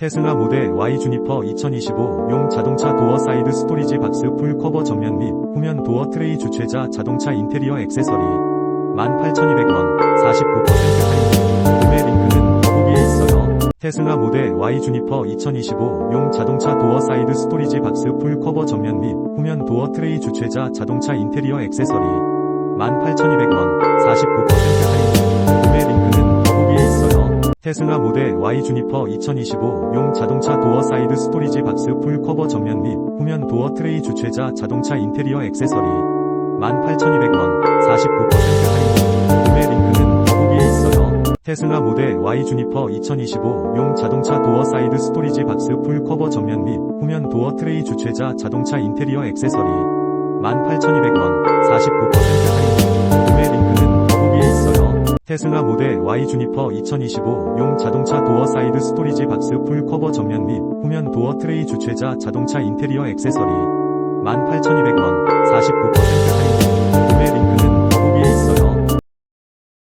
테슬라 모델 Y 주니퍼 2025 용 자동차 도어 사이드 스토리지 박스 풀 커버 전면 및 후면 도어 트레이 주최자 자동차 인테리어 액세서리. 18,200원 49% 할인. 구매 링크는 더보기에 있어요. 테슬라 모델 Y 주니퍼 2025 용 자동차 도어 사이드 스토리지 박스 풀 커버 전면 및 후면 도어 트레이 주최자 자동차 인테리어 액세서리. 18,200원 49% 테슬라 모델 Y 주니퍼 2025 용 자동차 도어 사이드 스토리지 박스 풀 커버 전면 및 후면 도어 트레이 주최자 자동차 인테리어 액세서리. 18,200원 49% 할인. 구매 링크는 더보기에 있어요. 테슬라 모델 Y 주니퍼 2025 용 자동차 도어 사이드 스토리지 박스 풀 커버 전면 및 후면 도어 트레이 주최자 자동차 인테리어 액세서리 테슬라 모델 Y 주니퍼 2025 용 자동차 도어 사이드 스토리지 박스 풀 커버 전면 및 후면 도어 트레이 주최자 자동차 인테리어 액세서리. 18,200원 49%